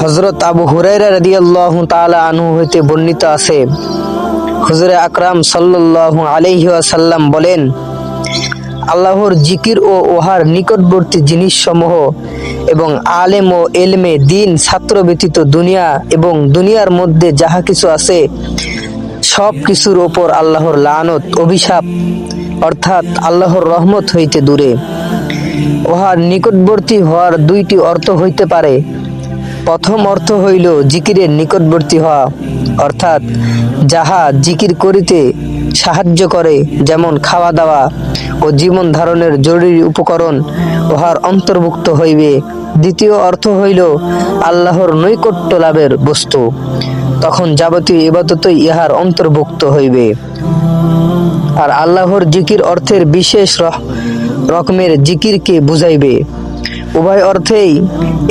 হজরত আবু হুরাইরা রাদিয়াল্লাহু তাআলা আনহু হইতে বর্ণিত আছে। হুজুরে আকরাম সাল্লাল্লাহু আলাইহি ওয়াসাল্লাম বলেন, আল্লাহর জিকির ও ওহার নিকটবর্তী জিনিসসমূহ এবং আলেম ও এলমে দিন, ছাত্র ব্যতীত দুনিয়া এবং দুনিয়ার মধ্যে যাহা কিছু আছে, সব কিছুর ওপর আল্লাহর লানত, অভিশাপ, অর্থাৎ আল্লাহর রহমত হইতে দূরে। উহার নিকটবর্তী হওয়ার দুইটি অর্থ হইতে পারে প্রথম অর্থ হইল জিকিরের নিকটবর্তী হওয়া, অর্থাৎ যাহা জিকির করিতে সাহায্য করে, যেমন খাওয়া দাওয়া ও জীবন ধারণের জরুরি উপকরণ, উহার অন্তর্ভুক্ত হইবে। দ্বিতীয় অর্থ হইল আল্লাহর নৈকট্য লাভের বস্তু। তখন যাবতীয় ইবাদতই ইহার অন্তর্ভুক্ত হইবে। আর আল্লাহর জিকির অর্থের বিশেষ রকমের জিকিরকে বুঝাইবে। উভয় অর্থেই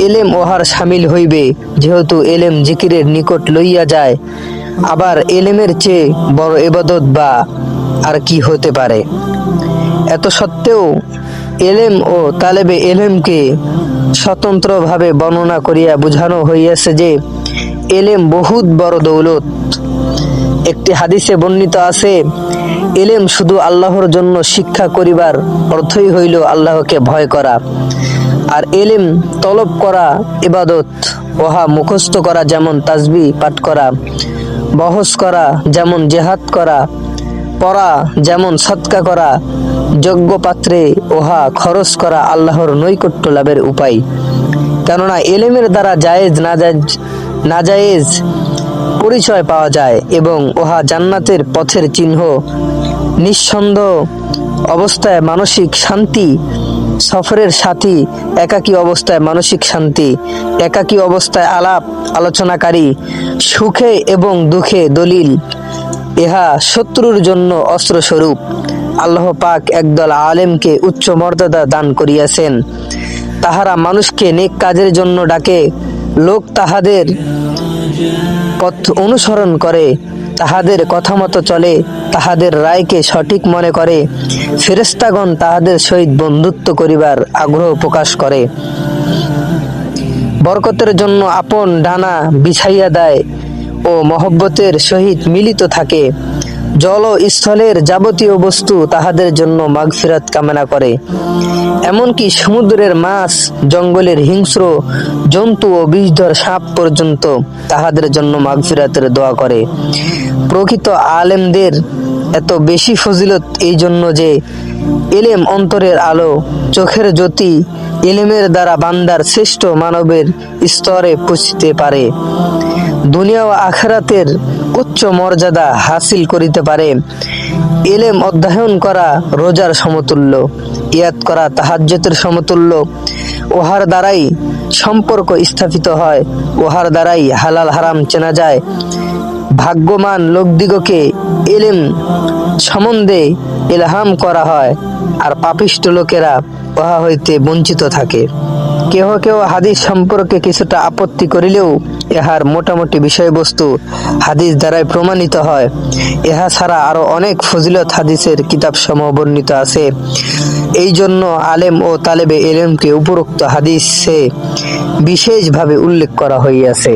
এলেম ওহার সামিল হইবে, যেহেতু এলেম জিকিরের নিকট লইয়া যায়। আবার এলেমের চেয়ে বড় এবাদত বা আর কি হতে পারে? এত সত্ত্বেও এলেম ও তালেবে এলেমকে স্বতন্ত্রভাবে বর্ণনা করিয়া বুঝানো হইয়াছে যে, এলেম বহুত বড় দৌলত। একটি হাদিসে বর্ণিত আছে, এলেম শুধু আল্লাহর জন্য শিক্ষা করিবার অর্থই হইল আল্লাহকে ভয় করা। আর এলেম, তলব করা ইবাদত ওহা মুখস্থ করা যেমন তাজবি, পাঠ করা, বহস করা যেমন জেহাদ করা, পড়া যেমন সৎকা করা যোগ্য পাত্রে ওহা খরচ করা আল্লাহর নৈকট্য লাভের উপায়। কেননা এলেমের দ্বারা জায়েজ না না জায়েজ পরিচয় পাওয়া যায় এবং উহা জান্নাতের পথের চিহ্ন। নিঃসন্দেহ অবস্থায় মানসিক শান্তি সফরের সাথী, একাকী অবস্থায় মানসিক শান্তি, একাকী অবস্থায় আলাপ, আলোচনাকারী, সুখে এবং দুঃখে দলিল। ইহা শত্রুর জন্য অস্ত্রস্বরূপ। আল্লাহ পাক একদল আলেমকে উচ্চ মর্যাদা দান করিয়াছেন। তাহারা মানুষকে নেক কাজের জন্য ডাকে, লোক তাহাদের পথ অনুসরণ করে। তাহাদের কথা মতো চলে, তাহাদের রায়কে সঠিক মনে করে। ফেরেস্তাগণ তাহাদের সহিত বন্ধুত্ব করিবার আগ্রহ প্রকাশ করে। বরকতের জন্য আপন ডানা বিছাইয়া দেয় ও মহব্বতের সহিত মিলিত থাকে। জল স্থলের যাবতীয় বস্তু তাহাদের জন্য মাগফিরাত কামনা করে। এমনকি সমুদ্রের মাছ, জঙ্গলের হিংস্র জন্তু ও বিষধর সাপ পর্যন্ত তাহাদের জন্য মাগফিরাতের দোয়া করে। প্রকৃত আলেমদের এত বেশি ফজিলত এই জন্য যে এলেম অন্তরের আলো, চোখের জ্যোতি এলেমের দ্বারা বান্দার শ্রেষ্ঠ মানবের স্তরে পৌঁছতে পারে। দুনিয়া ও আখেরাতের উচ্চ মর্যাদা হাসিল করিতে পারে। এলেম অধ্যয়ন করা রোজার সমতুল্য, ইয়াদ করা তাহাজ্জতের সমতুল্য। ওহার দ্বারাই সম্পর্ক স্থাপিত হয় ওহার দ্বারাই হালাল হারাম চেনা যায়। ভাগ্যমান লোকদিগকে এলেম সম্বন্ধে ইলহাম করা হয়, আর পাপিষ্ট লোকেরা উহা হইতে বঞ্চিত থাকে। কেহ কেউ হাদিস সম্পর্কে কিছুটা আপত্তি করিলেও এহার মোটামুটি বিষয়বস্তু হাদিস দ্বারাই প্রমাণিত হয়। এহা ছাড়া আরও অনেক ফজিলত হাদিসের কিতাব সমূহ বর্ণিত আছে। এই জন্য আলেম ও তালেবে এলেমকে উপরোক্ত হাদিসে বিশেষভাবে উল্লেখ করা হইয়াছে।